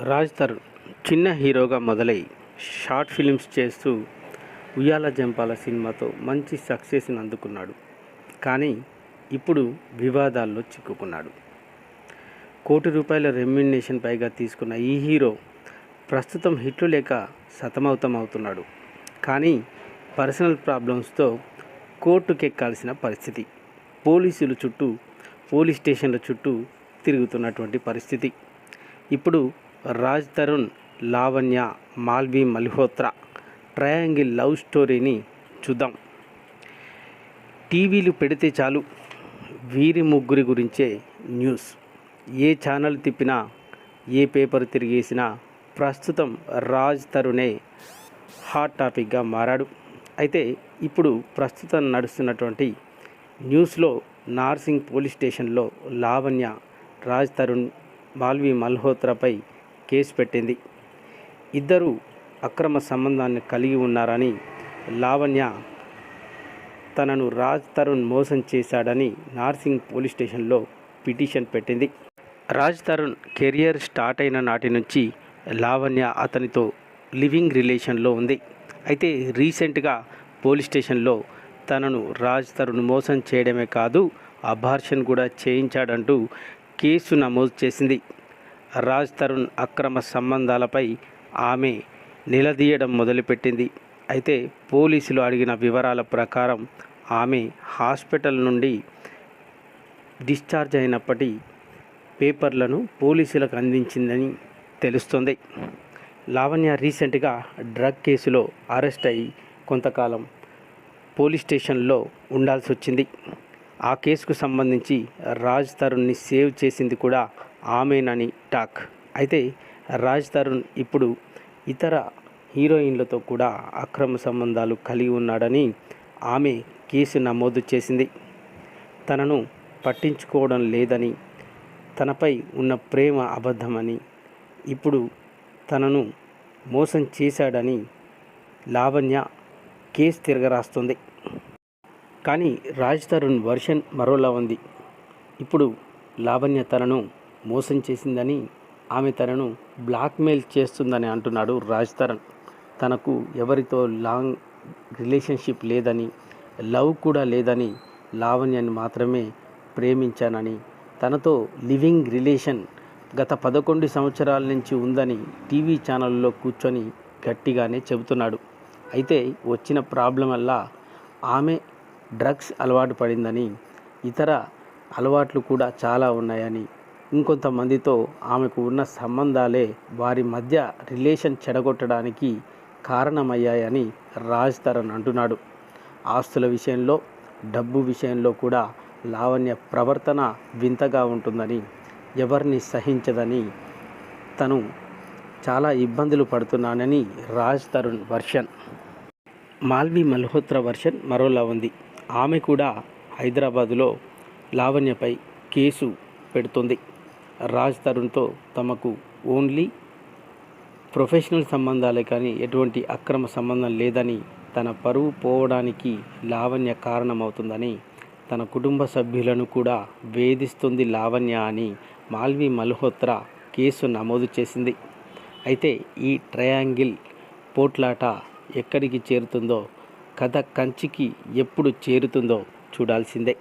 రాజ్ తరుణ్ చిన్న హీరోగా మొదలై షార్ట్ ఫిలిమ్స్ చేస్తూ ఉయ్యాల జంపాల సినిమాతో మంచి సక్సెస్ని అందుకున్నాడు. కానీ ఇప్పుడు వివాదాల్లో చిక్కుకున్నాడు. కోటి రూపాయల రెమ్యునేషన్ పైగా తీసుకున్న ఈ హీరో ప్రస్తుతం హిట్లు లేక సతమతమవుతున్నాడు. కానీ పర్సనల్ ప్రాబ్లమ్స్తో కోర్టుకెక్కాల్సిన పరిస్థితి. పోలీసుల చుట్టూ పోలీస్ స్టేషన్ల చుట్టూ తిరుగుతున్నటువంటి పరిస్థితి. ఇప్పుడు రాజ్ తరుణ్ లావణ్య మాల్వి మల్హోత్రా ట్రయాంగిల్ లవ్ స్టోరీని చూద్దాం. టీవీలు పెడితే చాలు. వీరి ముగ్గురి గురించే న్యూస్. ఏ ఛానల్ తిప్పినా ఏ పేపర్ తిరిగేసినా ప్రస్తుతం రాజ్ తరుణే హాట్ టాపిక్గా మారాడు. అయితే ఇప్పుడు ప్రస్తుతం నడుస్తున్నటువంటి న్యూస్లో నార్సింగ్ పోలీస్ స్టేషన్లో లావణ్య రాజ్ తరుణ్ మాల్వి మల్హోత్రాపై కేసు పెట్టింది. ఇద్దరు అక్రమ సంబంధాన్ని కలిగి ఉన్నారని లావణ్య తనను రాజ్ తరుణ్ మోసం చేశాడని నార్సింగ్ పోలీస్ స్టేషన్లో పిటిషన్ పెట్టింది. రాజ్ తరుణ్ కెరియర్ స్టార్ట్ అయిన నాటి నుంచి లావణ్య అతనితో లివింగ్ రిలేషన్లో ఉంది. అయితే రీసెంట్గా పోలీస్ స్టేషన్లో తనను రాజ్ తరుణ్ మోసం చేయడమే కాదు అబార్షన్ కూడా చేయించాడంటూ కేసు నమోదు చేసింది. రాజ్ తరుణ్ అక్రమ సంబంధాలపై ఆమె నిలదీయడం మొదలుపెట్టింది. అయితే పోలీసులు అడిగిన వివరాల ప్రకారం ఆమె హాస్పిటల్ నుండి డిశ్చార్జ్ అయినప్పటి పేపర్లను పోలీసులకు అందించిందని తెలుస్తుంది. లావణ్య రీసెంట్గా డ్రగ్ కేసులో అరెస్ట్ అయి కొంతకాలం పోలీస్ స్టేషన్లో ఉండాల్సి వచ్చింది ఆ కేసుకు సంబంధించి రాజ్ తరుణ్ని సేవ్ చేసింది కూడా ఆమెనని టాక్. అయితే రాజ్ తరుణ్ ఇప్పుడు ఇతర హీరోయిన్లతో కూడా అక్రమ సంబంధాలు కలిగి ఉన్నాడని ఆమె కేసు నమోదు చేసింది. తనను పట్టించుకోవడం లేదని తనపై ఉన్న ప్రేమ అబద్ధమని ఇప్పుడు తనను మోసం చేశాడని లావణ్య కేసు తిరగరాస్తుంది. కానీ రాజ్ తరుణ్ వర్షన్ మరోలా ఉంది. ఇప్పుడు లావణ్య తనను మోసం చేసిందని ఆమె తనను బ్లాక్మెయిల్ చేస్తుందని అంటున్నాడు రాజ్ తరణ్ తనకు ఎవరితో లాంగ్ రిలేషన్షిప్ లేదని లవ్ కూడా లేదని లావణ్యని మాత్రమే ప్రేమించానని తనతో లివింగ్ రిలేషన్ గత పదకొండు సంవత్సరాల నుంచి ఉందని టీవీ ఛానల్లో కూర్చొని గట్టిగానే చెబుతున్నాడు. అయితే వచ్చిన ప్రాబ్లం వల్ల ఆమె డ్రగ్స్ అలవాటు పడిందని ఇతర అలవాట్లు కూడా చాలా ఉన్నాయని ఇంకొంతమందితో ఆమెకు ఉన్న సంబంధాలే వారి మధ్య రిలేషన్ చెడగొట్టడానికి కారణమయ్యాయని రాజ్ తరుణ్ అంటున్నాడు. ఆస్తుల విషయంలో డబ్బు విషయంలో కూడా లావణ్య ప్రవర్తన వింతగా ఉంటుందని ఎవరిని సహించదని తను చాలా ఇబ్బందులు పడుతున్నానని రాజ్ తరుణ్ వర్షన్. మాల్వి మల్హోత్రా వర్షన్ మరోలా ఉంది. ఆమె కూడా హైదరాబాదులో లావణ్యపై కేసు పెడుతుంది. రాజ్ తరుణ్తో తమకు ఓన్లీ ప్రొఫెషనల్ సంబంధాలే కానీ ఎటువంటి అక్రమ సంబంధం లేదని తన పరువు పోవడానికి లావణ్య కారణమవుతుందని తన కుటుంబ సభ్యులను కూడా వేధిస్తుంది లావణ్య అని మాల్వి మల్హోత్రా కేసు నమోదు చేసింది. అయితే ఈ ట్రయాంగిల్ పోట్లాట ఎక్కడికి చేరుతుందో కథ కంచికి ఎప్పుడు చేరుతుందో చూడాల్సిందే.